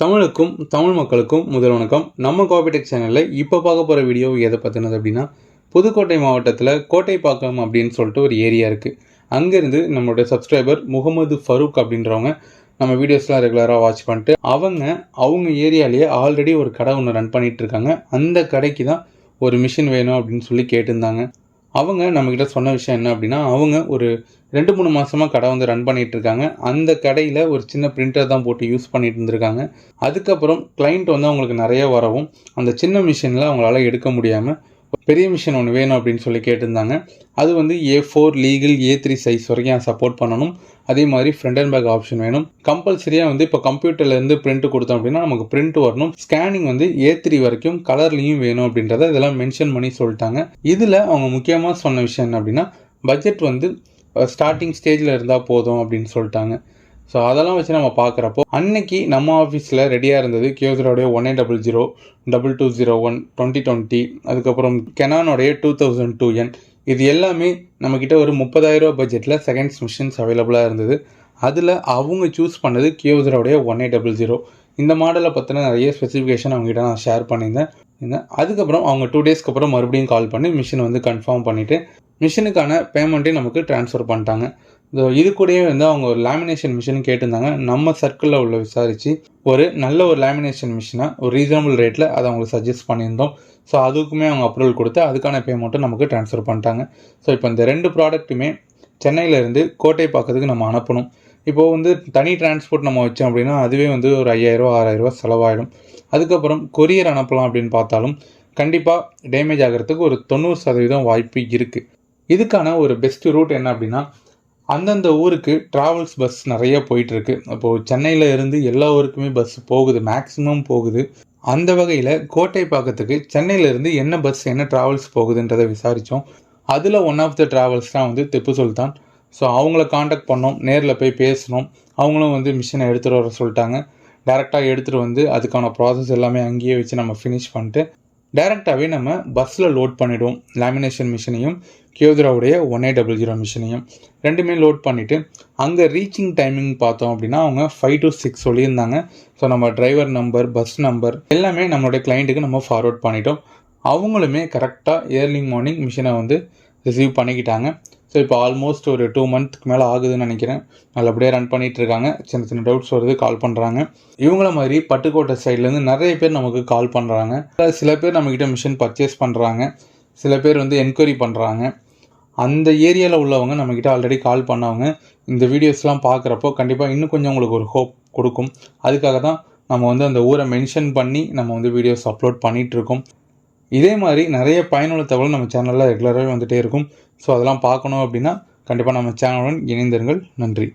தமிழுக்கும் தமிழ் மக்களுக்கும் முதல் வணக்கம். நம்ம காபிடெக் சேனலில் இப்போ பார்க்க போகிற வீடியோ எதை பற்றினது அப்படின்னா புதுக்கோட்டை மாவட்டத்தில் கோட்டைப்பாக்கம் அப்படின்னு சொல்லிட்டு ஒரு ஏரியா இருக்குது அங்கேருந்து நம்மளோட சப்ஸ்கிரைபர் முகமது ஃபரூக் அப்படின்றவங்க நம்ம வீடியோஸ்லாம் ரெகுலராக வாட்ச் பண்ணிட்டு அவங்க அவங்க ஏரியாலேயே ஆல்ரெடி ஒரு கடை ஒன்று ரன் பண்ணிகிட்ருக்காங்க அந்த கடைக்கு தான் ஒரு மிஷின் வேணும் அப்படின்னு சொல்லி கேட்டிருந்தாங்க. அவங்க நம்மக்கிட்ட சொன்ன விஷயம் என்ன அப்படின்னா அவங்க ஒரு ரெண்டு மூணு மாதமாக கடை வந்து ரன் பண்ணிகிட்ருக்காங்க அந்த கடையில் ஒரு சின்ன பிரிண்டர் தான் போட்டு யூஸ் பண்ணிட்டு இருந்திருக்காங்க. அதுக்கப்புறம் கிளைண்ட் வந்து அவங்களுக்கு நிறைய வரவும் அந்த சின்ன மிஷினில் அவங்களால எடுக்க முடியாமல் பெரிய மிஷின் ஒன்று வேணும் அப்படின்னு சொல்லி கேட்டிருந்தாங்க. அது வந்து A four legal A three size வரைக்கும் சப்போர்ட் பண்ணணும். அதே மாதிரி ஃப்ரண்ட் அண்ட் பேக் ஆப்ஷன் வேணும். கம்பல்சரியாக வந்து இப்போ கம்ப்யூட்டர்லேருந்து பிரிண்ட் கொடுத்தோம் அப்படின்னா நமக்கு பிரிண்ட் வரணும். ஸ்கேனிங் வந்து ஏ த்ரீ வரைக்கும் கலர்லேயும் வேணும் அப்படின்றத இதெல்லாம் மென்ஷன் பண்ணி சொல்லிட்டாங்க. இதில் அவங்க முக்கியமாக சொன்ன விஷயம் என்ன அப்படின்னா பட்ஜெட் வந்து ஸ்டார்டிங் ஸ்டேஜில் இருந்தால் போதும் அப்படின்னு சொல்லிட்டாங்க. ஸோ அதெல்லாம் வச்சு நம்ம பார்க்குறப்போ அன்னைக்கு நம்ம ஆஃபீஸில் ரெடியாக இருந்தது கியோசரோடைய one eight double zero double two zero one twenty twenty அதுக்கப்புறம் கெனானோடைய டூ தௌசண்ட் டூ என் இது எல்லாமே நம்மக்கிட்ட ஒரு முப்பதாயிரரூபா பட்ஜெட்டில் செகண்ட்ஸ் மிஷின்ஸ் அவைலபிளாக இருந்தது. அதில் அவங்க சூஸ் பண்ணது கியோசரோடைய ஒன் எயிட் டபுள் ஜீரோ இந்த மாடலை பற்றின நிறைய ஸ்பெசிஃபிகேஷன் அவங்ககிட்ட நான் ஷேர் பண்ணியிருந்தேன். இந்த- அதுக்கப்புறம் அவங்க டூ டேஸ்க்கு அப்புறம் மறுபடியும் கால் பண்ணி மிஷின் வந்து கன்ஃபார்ம் பண்ணிவிட்டு மிஷினுக்கான பேமெண்ட்டையும் நமக்கு ட்ரான்ஸ்ஃபர் பண்ணிட்டாங்க. இது கூடயே வந்து அவங்க ஒரு லேமினேஷன் மிஷின் கேட்டிருந்தாங்க. நம்ம சர்க்கிளில் உள்ள விசாரித்து ஒரு நல்ல ஒரு லேமினேஷன் மிஷினை ஒரு ரீசனபிள் ரேட்டில் அதை அவங்களுக்கு சஜஸ்ட் பண்ணியிருந்தோம். ஸோ அதுக்குமே அவங்க அப்ரூவல் கொடுத்து அதுக்கான பேமெண்ட்டும் நமக்கு ட்ரான்ஸ்ஃபர் பண்ணிட்டாங்க. ஸோ இப்போ இந்த ரெண்டு ப்ராடக்ட்டுமே சென்னையிலேருந்து கோட்டை பார்க்கறதுக்கு நம்ம அனுப்பணும். இப்போது வந்து தனி டிரான்ஸ்போர்ட் நம்ம வச்சோம் அப்படின்னா அதுவே வந்து ஒரு ஐயாயிரரூவா ஆறாயிரரூவா செலவாயிடும். அதுக்கப்புறம் கொரியர் அனுப்பலாம் அப்படின்னு பார்த்தாலும் கண்டிப்பாக டேமேஜ் ஆகிறதுக்கு ஒரு தொண்ணூறு சதவீதம் வாய்ப்பு இருக்குது இதுக்கான ஒரு பெஸ்ட் ரூட் என்ன அப்படின்னா அந்தந்த ஊருக்கு ட்ராவல்ஸ் பஸ் நிறைய போயிட்டுருக்கு. அப்போது சென்னையில் இருந்து எல்லா ஊருக்குமே பஸ் போகுது மேக்ஸிமம் போகுது. அந்த வகையில் கோட்டை பார்க்கறதுக்கு சென்னையிலேருந்து என்ன பஸ் என்ன ட்ராவல்ஸ் போகுதுன்றதை விசாரித்தோம் அதில் ஒன் ஆஃப் த ட்ராவல்ஸ் தான் வந்து திப்பு சுல்தான். ஸோ அவங்கள காண்டாக்ட் பண்ணோம் நேரில் போய் பேசினோம். அவங்களும் வந்து மிஷினை எடுத்துகிட்டு வர சொல்லிட்டாங்க. டேரெக்டாக எடுத்துகிட்டு வந்து அதுக்கான ப்ராசஸ் எல்லாமே அங்கேயே வச்சு நம்ம ஃபினிஷ் பண்ணிட்டு டேரெக்டாகவே நம்ம பஸ்ஸில் லோட் பண்ணிவிடுவோம் லேமினேஷன் மிஷினையும் கியோதராவுடைய ஒன் எயிட் டபுள் ஜீரோ மிஷினையும் ரெண்டுமே லோட் பண்ணிவிட்டு அங்கே ரீச்சிங் டைமிங் பார்த்தோம் அப்படின்னா அவங்க ஃபைவ் டு சிக்ஸ் சொல்லியிருந்தாங்க. ஸோ நம்ம டிரைவர் நம்பர் பஸ் நம்பர் எல்லாமே நம்மளுடைய கிளைண்ட்டுக்கு நம்ம ஃபார்வர்ட் பண்ணிட்டோம். அவங்களுமே கரெக்டாக ஏர்லி மார்னிங் மிஷினை வந்து ரிசீவ் பண்ணிக்கிட்டாங்க. ஸோ இப்போ ஆல்மோஸ்ட் ஒரு டூ மந்த்க்கு மேலே ஆகுதுன்னு நினைக்கிறேன். நல்லபடியாக ரன் பண்ணிகிட்டு இருக்காங்க சின்ன சின்ன டவுட்ஸ் வருது கால் பண்ணுறாங்க இவங்கள மாதிரி பட்டுக்கோட்டை சைட்லேருந்து நிறைய பேர் நமக்கு கால் பண்ணுறாங்க சில பேர் நம்மக்கிட்ட மிஷின் பர்ச்சேஸ் பண்ணுறாங்க சில பேர் வந்து என்கொயரி பண்ணுறாங்க அந்த ஏரியாவில் உள்ளவங்க நம்மக்கிட்ட ஆல்ரெடி கால் பண்ணவங்க இந்த வீடியோஸ்லாம் பார்க்குறப்போ கண்டிப்பாக இன்னும் கொஞ்சம் உங்களுக்கு ஒரு ஹோப் கொடுக்கும். அதுக்காக தான் நம்ம வந்து அந்த ஊரை மென்ஷன் பண்ணி நம்ம வந்து வீடியோஸ் அப்லோட் பண்ணிகிட்ருக்கோம் இதே மாதிரி நிறைய பயனுள்ள தகவல் நம்ம சேனலில் ரெகுலராகவே வந்துகிட்டே இருக்கும். ஸோ அதெல்லாம் பார்க்கணும் அப்படின்னா கண்டிப்பாக நம்ம சேனலுடன் இணைந்திருங்கள். நன்றி.